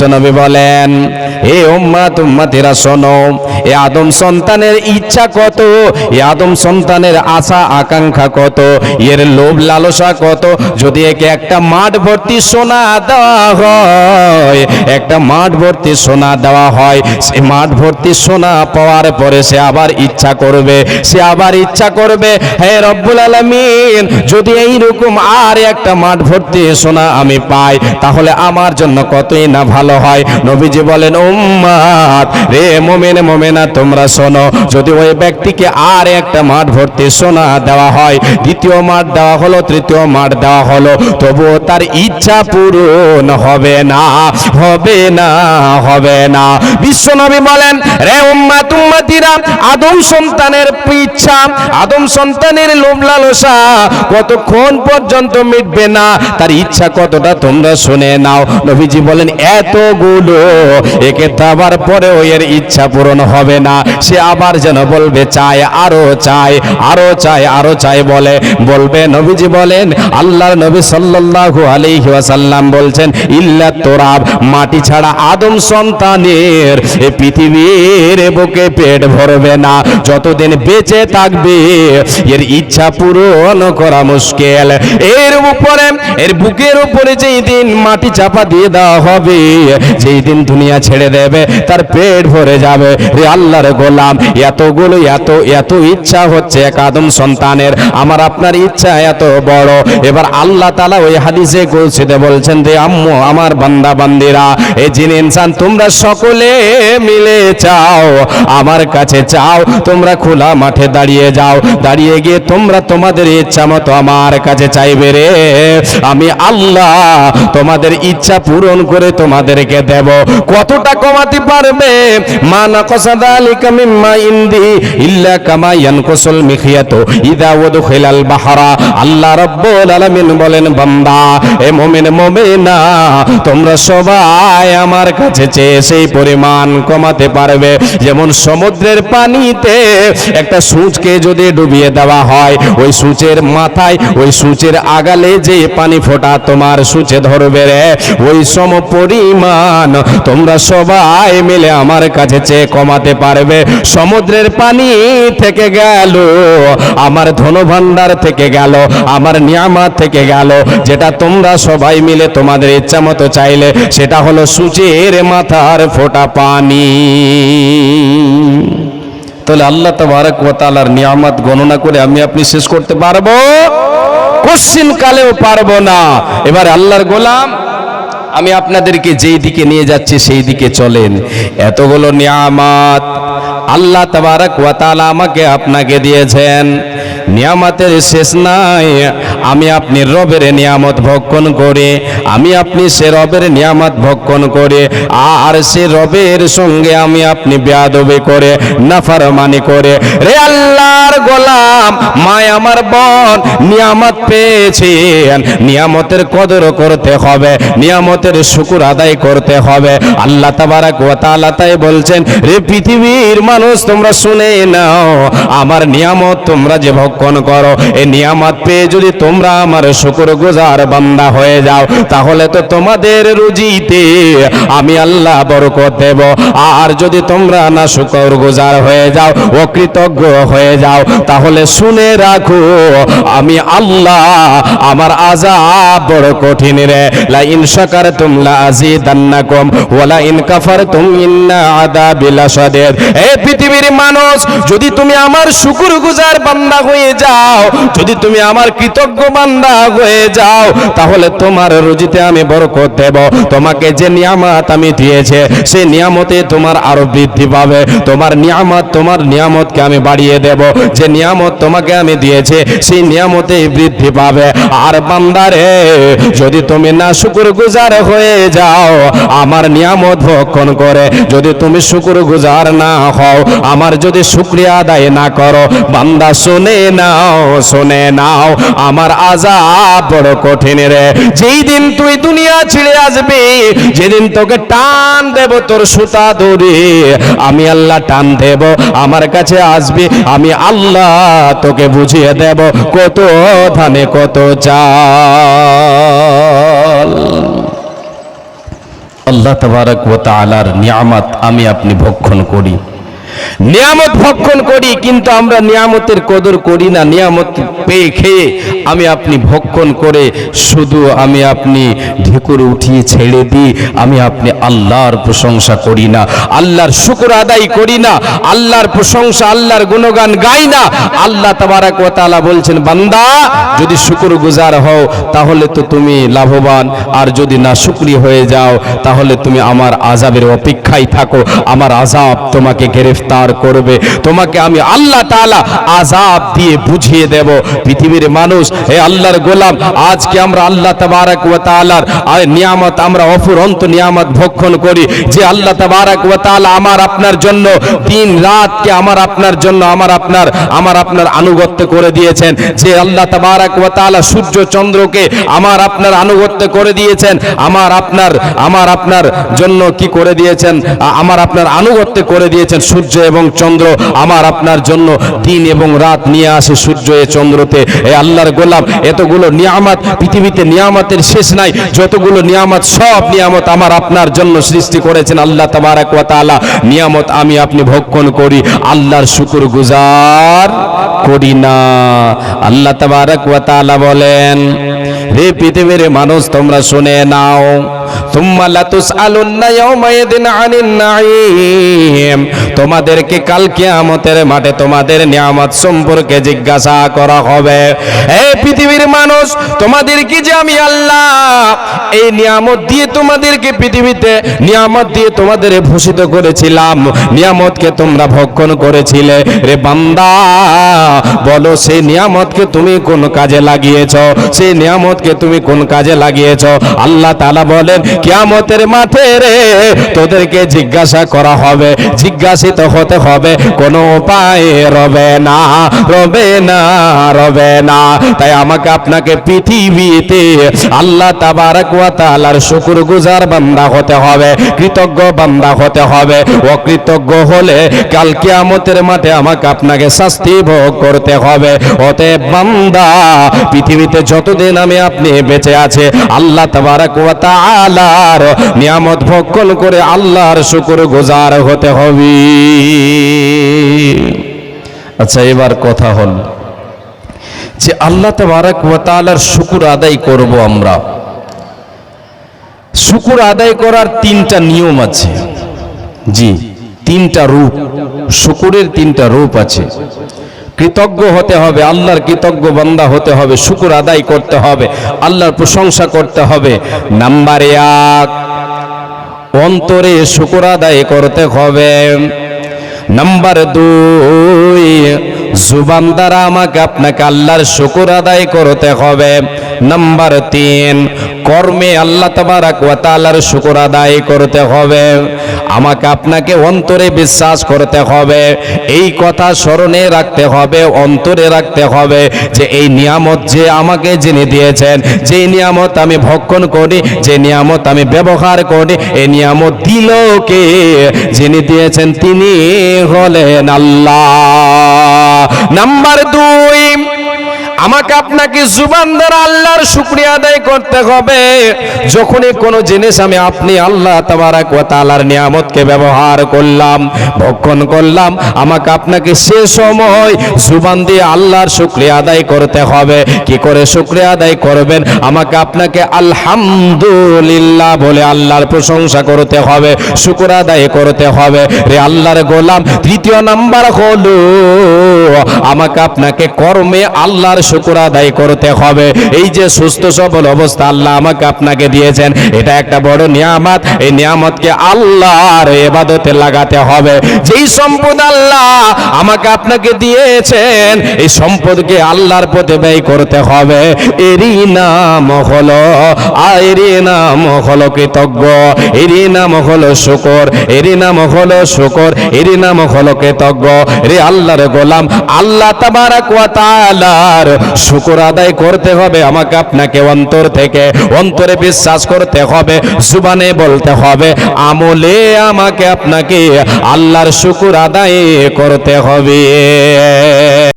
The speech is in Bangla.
বিশ্বনবী বলেন হে উম্মাত উম্মাতিরা শোনো, এ আদম সন্তানের ইচ্ছা কত? এ আদম সন্তানের আশা, আকাঙ্ক্ষা কত? এর লোভ লালসা কত? যদি একে একটা মাঠ ভর্তি সোনা দেওয়া হয়, একটা মাঠ ভর্তি সোনা দেওয়া হয়, সে মাঠ ভর্তি সোনা পাওয়ার পরে সে আবার ইচ্ছা করবে, সে আবার ইচ্ছা করবে, হে রব্বুল আলামিন, যদি এই রকম আর একটা মাঠ ভর্তি সোনা আমি পাই, তাহলে আমার জন্য কতই না ভালো? হয়। নবীজি বলেন উম্মাত রে মোমেন মোমেনা তোমরা শোনো যদি ওই ব্যক্তিকে আর একটা মাঠ ভর্তি সোনা দেওয়া হয় দ্বিতীয় মাঠ দেওয়া হলো তৃতীয় মাঠ দেওয়া হলো তবুও তার ইচ্ছা পূরণ হবে না হবে না হবে না। বিশ্বনবী বলেন রে উম্মাত উম্মাতিরা আদম সন্তানের ইচ্ছা আদম সন্তানের লোভ লালসা কতক্ষণ পর্যন্ত মিটবে না? তার ইচ্ছা কতটা তোমরা শুনে নাও। নবীজি বলেন এতগুলো একে দাবার পরেও এর ইচ্ছা পূরণ হবে না। সে আবার যেন বলবে, চায়, আরও চায় আরও চায় আরও চায় বলে। বলবে, নবীজি বলেন, আল্লাহর নবী সাল্লাল্লাহু আলাইহি ওয়াসাল্লাম বলছেন, ইল্লা তোরাব, মাটি ছাড়া আদম সন্তানের এ পৃথিবীর বুকে পেট ভরবে না। যতদিন বেঁচে থাকবে, এর ইচ্ছা পূরণ করা মুশকিল। এর উপরে, এর বুকের উপরে যেই দিন মাটি চাপা দিয়ে দেওয়া হবে যেই দিন দুনিয়া ছেড়ে দেবে, তার পেট ভরে যাবে। রে আল্লাহর গোলাম, এতগুলো, এত এত ইচ্ছা হচ্ছে এক আদম সন্তানের। আমার আপনার ইচ্ছা এত বড়। এবার আল্লাহ তালা ওই হাদিসে কৌশিতে বলছেন যে আম্মু, আমার বান্দা, বান্দিরা এই জিন, ইনসান, তোমরা সকলে মিলে চাও। আমার কাছে চাও, তোমরা খোলা মাঠে দাঁড়িয়ে যাও। দাঁড়িয়ে গিয়ে তোমরা তোমাদের ইচ্ছা মতো আমার কাছে চাইবে রে। আমি আল্লাহ তোমাদের ইচ্ছা পূরণ করে তোমাদেরকে দেব। কতটা কমাতে পারবে? মিম্মা ইল্লা কামা ইয়ানকুসুল মিখিয়াতু ইদা বাহরা। আল্লাহ রাব্বুল আলামিন বলেন, বান্দা, এ মুমিন মুমিনা, তোমরা সবাই আমার কাছে চেয়ে সেই পরিমাণ কমাতে পারবে। যেমন সমুদ্রের পানিতে একটা সূচকে যদি ডুবিয়ে দেওয়া হয়, ওই সূচের মাথায়, ওই সূচের আগালে যে পানি ফোটা তোমার সূচে ধরবে রে। ওই সম পরিমাণ তোমরা সবাই মিলে আমার কাছে চেয়ে কমাতে পারবে। সমুদ্রের পানি থেকে গেল, আমার ধনভাণ্ডার থেকে গেল, আমার নিয়ামাত থেকে গেল। যেটা তোমরা সবাই মিলে তোমাদের ইচ্ছা মতো চাইলে, সেটা হলো সূচের মাথার ফোটা পানি। তাহলে আল্লাহ তবারক ওয়া তাআলার নিয়ামত গণনা করে আমি আপনি শেষ করতে পারব? কোশ্চিন কালেও পারব না। এবার আল্লাহর গোলাম আমি আপনাদেরকে যেই দিকে নিয়ে যাচ্ছি, সেই দিকে চলেন। এতগুলো নিয়ামাত আল্লাহ তাবারাক ওয়া তাআলা আমাকে আপনাকে দিয়েছেন। নিয়ামতের শেষ নাই। আমি আপনি রবের নিয়ামত ভক্ষণ করে, আমি আপনি সে রবের নিয়ামত ভক্ষণ করে, আর সে রবের সঙ্গে আমি আপনি বেয়াদবি করে, নাফরমানি করে। রে আল্লাহর গোলাম, মায় আমার বোন, নিয়ামত পেয়েছেন। নিয়ামতের কদর করতে হবে, নিয়ামতের শুকুর আদায় করতে হবে। আল্লাহ তাবারাক ওয়া তাআলা তাই বলছেন, রে পৃথিবীর মানুষ, তোমরা শুনে নাও, আমার নিয়ামত তোমরা যে ভক্ষণ করো এই নিয়ামত পেয়ে যদি তোমরা আমার শুকুর গুজার বান্দা হয়ে যাও, তাহলে তো তোমাদের রুজিতে আমি আল্লাহ বরকত দেব। আর যদি তোমরা না শুকর গুজার হয়ে যাও, অকৃতজ্ঞ হয়ে যাও, তাহলে শুনে রাখো, আমি আল্লাহ আমার আজাব বড় কঠিন রে। লা ইন শাকারতুম লা আযীদান্নাকুম ওয়া লা ইন কাফারতুম ইন্না আযাবি লাশাদীদ এই পৃথিবীর মানুষ, যদি তুমি আমার শুকর গুজার বান্দা হয়ে যাও, যদি তুমি আমার কৃতজ্ঞ বান্দা হয়ে যাও, তাহলে তোমার রুজিতে আমি বরকত দেব। তোমাকে যে নিয়ামত আমি দিয়েছে, সেই নিয়ামতে তোমার আরও বৃদ্ধি পাবে। তোমার নিয়ামত, তোমার নিয়ামতকে আমি বাড়িয়ে দেব। যে নিয়ামত তোমাকে আমি দিয়েছে, সেই নিয়ামতে বৃদ্ধি পাবে। আর বান্দারে, যদি তুমি না শুকুর গুজার হয়ে যাও, আমার নিয়ামত ভক্ষণ করে। যদি তুমি শুকুর গুজার না হও, আমার যদি শুক্রিয়া আদায় না করো, বান্দা শুনে নাও, শুনে নাও, আমার আজাব বড় কঠিন রে। যেই দিন তুই দুনিয়া ছেড়ে আসবি, যেদিন তোকে টান দেব তোর সুতা দড়ি, আমি আল্লাহ টান দেব, আমার কাছে আসবি, আমি আল্লাহ তোকে বুঝিয়ে দেব কত ধানে, কত চাল। আল্লাহ তবারক ও তালার নিয়ামত আমি আপনি ভক্ষণ করি। নিয়ামত ভক্ষণ করি, কিন্তু আমরা নিয়ামতের কদর করি না, নিয়ামত পেয়ে খেয়ে আমি আপনি ভক্ষণ করে শুধু আমি আপনি ঢেকুর উঠিয়ে ছেড়ে দিই, আমি আপনি আল্লাহর প্রশংসা করি না, আল্লাহর শুকুর আদায় করি না, আল্লাহর প্রশংসা, আল্লাহর গুণগান গাই না, আল্লাহ তাবারাক ওয়া বলছেন, বান্দা, যদি শুকর গুজার হও, তাহলে তো তুমি লাভবান, আর যদি না শুকরি হয়ে যাও, তাহলে তুমি আমার আজাবের অপেক্ষায় থাকো, আমার আজাব তোমাকে গ্রেফতার করবে। তোমাকে আমি আল্লাহ তাআলা আজাব দিয়ে বুঝিয়ে দেব। পৃথিবীর মানুষ, হে আল্লাহর গোলাম, আজকে আমরা আল্লাহ তাবারাক ওয়া তাআলার, আর নিয়ামত, আমরা অফুরন্ত নিয়ামত ভক্ষণ করি যে আল্লাহ তাবারাক ওয়া তাআলা আমার আপনার জন্য, দিন রাতকে আমার আপনার জন্য, আমার আপনার আমার আপনার আনুগত্য করে দিয়েছেন। যে আল্লাহ তাবারাক ওয়া তাআলা সূর্য চন্দ্রকে আমার আপনার আনুগত্য করে দিয়েছেন, আমার আপনার আমার আপনার জন্য কি করে দিয়েছেন আমার আপনার আনুগত্য করে দিয়েছেন সূর্য এবং চন্দ্র আমার আপনার জন্য দিন এবং রাত নিয়ে আসে সূর্য এ চন্দ্রতে। এ আল্লাহর গোলাম, এতগুলো নিয়ামত, পৃথিবীতে নিয়ামতের শেষ নাই, যতগুলো নিয়ামত, সব নিয়ামত আমার আপনার জন্য সৃষ্টি করেছেন আল্লাহ তাবারাক ওয়া নিয়ামত আমি আপনি ভক্ষণ করি, আল্লাহর শুকুর গুজার করি না। আল্লাহ তাবারাক ওয়া বলেন রে পৃথিবীর মানুষ, তোমরা শুনে নাও তোমাদেরকে কাল কিয়ামতের মাঠে তোমাদের নিয়ামত সম্পর্কে জিজ্ঞাসা করা হবে। হে পৃথিবীর মানুষ তোমাদেরকে যে আমি আল্লাহ? এই নিয়ামত দিয়ে তোমাদেরকে পৃথিবীতে নিয়ামত দিয়ে তোমাদের ভূষিত করেছিলাম। নিয়ামতকে তোমরা ভক্ষণ করেছিলে। রে বান্দা, বলো সেই নিয়ামতকে তুমি কোন কাজে লাগিয়েছ? সেই নিয়ামতকে তুমি কোন কাজে লাগিয়েছ? আল্লাহ তাআলা বলেন কিয়ামতের মাঠে রে, তোদেরকে জিজ্ঞাসা করা হবে, জিজ্ঞাসিত হতে হবে, কোনো উপায় রবে না রবে না রবে না। তাই আমাকে আপনাকে পৃথিবীতে আল্লাহ তাবারাক ওয়া তাআলার শুকরগুজার বান্দা হতে হবে, কৃতজ্ঞ বান্দা হতে হবে। অকৃতজ্ঞ হলে কাল কিয়ামতের মাঠে আমাকে আপনাকে শাস্তি ভোগ করতে হবে। অতএব বান্দা, পৃথিবীতে যতদিন আমি আপনি বেঁচে আছে, আল্লাহ তাবারাক ওয়া তাআলার নিয়ামত ভক্ষণ করে আল্লাহর শুকরগুজার হতে হবে। আচ্ছা এবার কথা হল যে আল্লাহ তাবারাক ওয়া তাআলার শুকুর আদায় করব আমরা। শুকুর আদায় করার তিনটা নিয়ম আছে। জি, তিনটা রূপ। শুকুরের তিনটা রূপ আছে। কৃতজ্ঞ হতে হবে, আল্লাহর কৃতজ্ঞ বান্দা হতে হবে, শুকুর আদায় করতে হবে, আল্লাহর প্রশংসা করতে হবে। নাম্বার এক, অন্তরে শুকুর আদায় করতে হবে। নাম্বার দুই, জুবান দ্বারা আমাকে আপনাকে আল্লাহর শুকুর আদায় করতে হবে। নাম্বার তিন, কর্মে আল্লাহ তাআলার শুকুর আদায় করতে হবে। আমাকে আপনাকে অন্তরে বিশ্বাস করতে হবে। এই কথা স্মরণে রাখতে হবে, অন্তরে রাখতে হবে যে এই নিয়ামত যে আমাকে যিনি দিয়েছেন, যে নিয়ামত আমি ভক্ষণ করি, যে নিয়ামত আমি ব্যবহার করি, এই নিয়ামত দিল কে? যিনি দিয়েছেন তিনি হলেন আল্লাহ। নাম্বার দুই আমাকে আপনাকে জুবান দ্বারা আল্লাহর শুক্রিয়া আদায় করতে হবে। যখনই কোনো জিনিস আমি আপনি আল্লাহ তাবারাক ওয়া তাআলার নিয়ামতকে ব্যবহার করলাম ভক্ষণ করলাম, আমাকে আপনাকে সে সময় জুবান দিয়ে আল্লাহর শুক্রিয়া আদায় করতে হবে। কি করে শুক্রিয়া আদায় করবেন? আমাকে আপনাকে আলহামদুলিল্লাহ বলে আল্লাহর প্রশংসা করতে হবে শুকর আদায় করতে হবে। রে আল্লাহর গোলাম, তৃতীয় নাম্বার হলো, আমাকে আপনাকে কর্মে আল্লাহর শুকুর আদায় করতে হবে। এই যে সুস্থ সবল অবস্থা আল্লাহ আমাকে আপনাকে দিয়েছেন, এটা একটা বড় নিয়ামত। এই নিয়ামতকে আল্লাহর এবাদতে লাগাতে হবে। যেই সম্পদ আল্লাহ আমাকে আপনাকে দিয়েছেন, এই সম্পদকে আল্লাহর পথে ব্যয় করতে হবে। এরই নাম হলো এরই নাম হলো কৃতজ্ঞ, এরই নাম হলো শুকর, এরই নাম হলো শুকর, এরই নাম হলো কৃতজ্ঞ। রে আল্লাহর গোলাম, আল্লাহ তাবারাক ওয়া তাআলার শুকর আদায় করতে হবে, আমাকে আপনাকে অন্তর থেকে, অন্তরে বিশ্বাস করতে হবে, জুবানে বলতে হবে, আমলে আমাকে আপনাকে আল্লাহর শুকুর আদায় করতে হবে।